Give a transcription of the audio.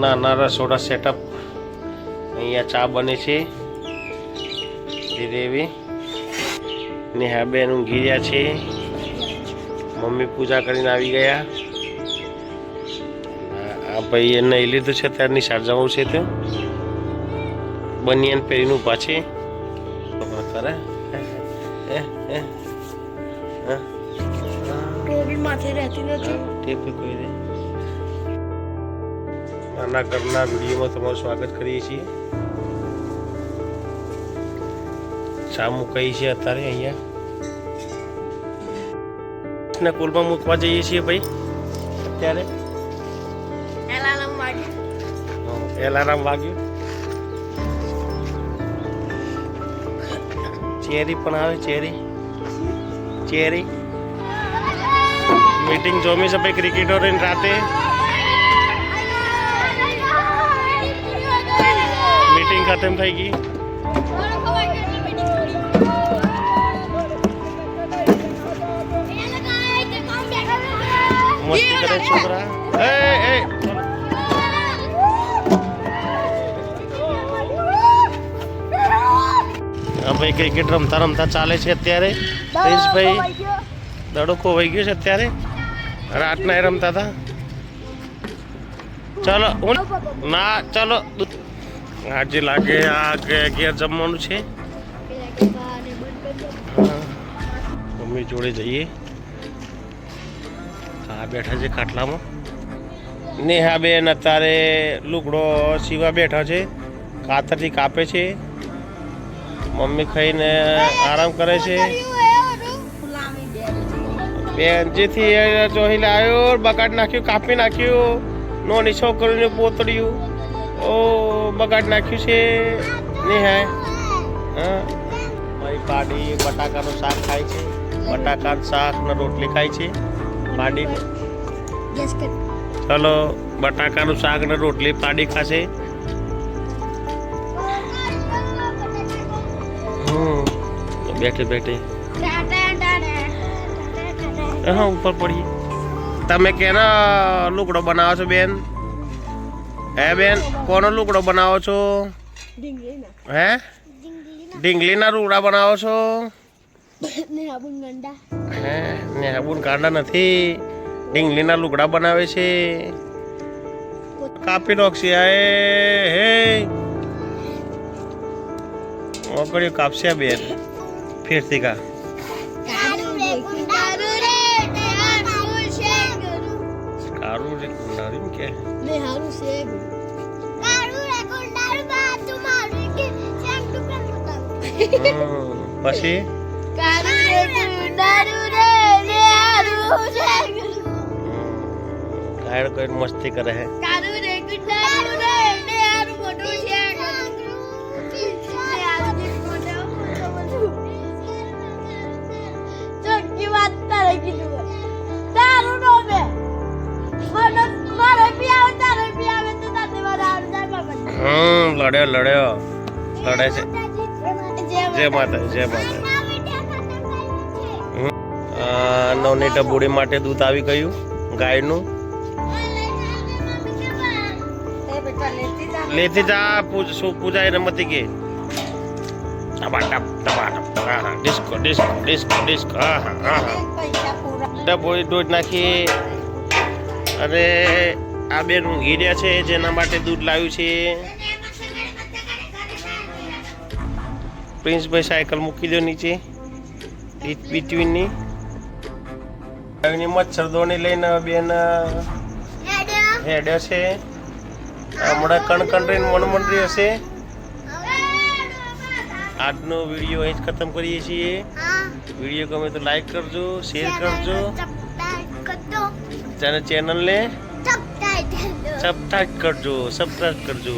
નાના રસોડા સેટઅપ અહીંયા ચા બને છે. ધીરે એવી નેહાબેન ઊંઘી રહ્યા છે. મમ્મી પૂજા કરીને આવી ગયા. આ- ભાઈ ભાઈએ નહીં લીધું છે ત્યારની નિશાળ જવું છે તો. બનિયાન પહેરીને ઊભા છે. કરે હે. હે હે ટોપી રહેતી નથી. ટેપ કોઈ દે નાના ઘરના વિડીયોમાં તમારું સ્વાગત કરીએ છીએ. ચા મુકાઈ છે અત્યારે અહીંયા. ને કુલમાં મૂકવા જઈએ છીએ ભાઈ અત્યારે. એલાર્મ વાગ્યું. એલારામ વાગ્યું. ચેરી પણ આવે ચેરી. ચેરી. મીટિંગ જોમી છે ભાઈ ક્રિકેટરોની રાતે. ખતમ થઈ ગઈ મસ્તી કરે છોકરા. એ એ. ભાઈ ક્રિકેટ રમતા રમતા ચાલે છે અત્યારે. પ્રિન્સભાઈ દડો ખોવાઈ ગયો છે અત્યારે. રાતના એ રમતા હતા. ચાલો ના, ચાલો આજે લાગે આ ઘેર જમવાનું છે. મમ્મી જોડે જઈએ. હા બેઠા છે ખાટલામાં. નેહા બેન અત્યારે લુગડો સીવા બેઠા છે. કાતરથી કાપે છે. મમ્મી ખાઈને આરામ કરે છે. બેન જેથી ચોહી લાવ્યો બગાડ નાખ્યું, કાપી નાખ્યું, નોની છોકરીને પોતળ્યું. ઓ બગાડ નાખ્યું છે. ને હે? મારી પાડી બટાકાનું શાક ખાય છે. બટાકાનું શાક ને રોટલી ખાય છે. પાડી ચલો બટાકાનું શાક ને રોટલી પાડી ખાશે. હમ. બેઠે બેઠે. હા ઉપર પડીએ તમે કેના લુગડો બનાવો છો બેન? હે બેન, કોનો લુગડો બનાવો છો? હે? ઢીંગલીના લુગડા બનાવો છો? હે, નેહાબુન ગાંડા નથી. ઢીંગલીના લુગડા બનાવે છે. કાપી નાખશે આએ હે. ઓકળ્યું કાપશે બેન. ફેરથી કા કારું રે કુંડારી કે હમ, પછી ઘાયડ કરીને મસ્તી કરે હે લડ્યો લડ્યો. લડે છે. જય માતા જય માતા. નવની ટબુડી માટે દૂધ આવી ગયું ગાયનું. લેતી જા. પૂજા એને મતી હા ડિસ્કો ડિસ્કો ડિસ્કો ડિસ્કો હા હા હા હા. ટબોળી દૂધ નાખી અને આ બેન હીર્યા છે જેના માટે દૂધ લાવ્યું છે. પ્રિન્સભાઈ સાયકલ મૂકી દો નીચે. બિટવીનની મચ્છરદોની લઈને બેન હેડ છે હમણાં કણકણ રહીને રહ્યો હશે. આજનો વીડિયો અહીં જ ખતમ કરીએ છીએ. વીડિયો ગમે તો લાઈક કરજો શેર કરજો. ચેનલને સબસ્ક્રાઈબ કરજો સબસ્ક્રાઈબ કરજો.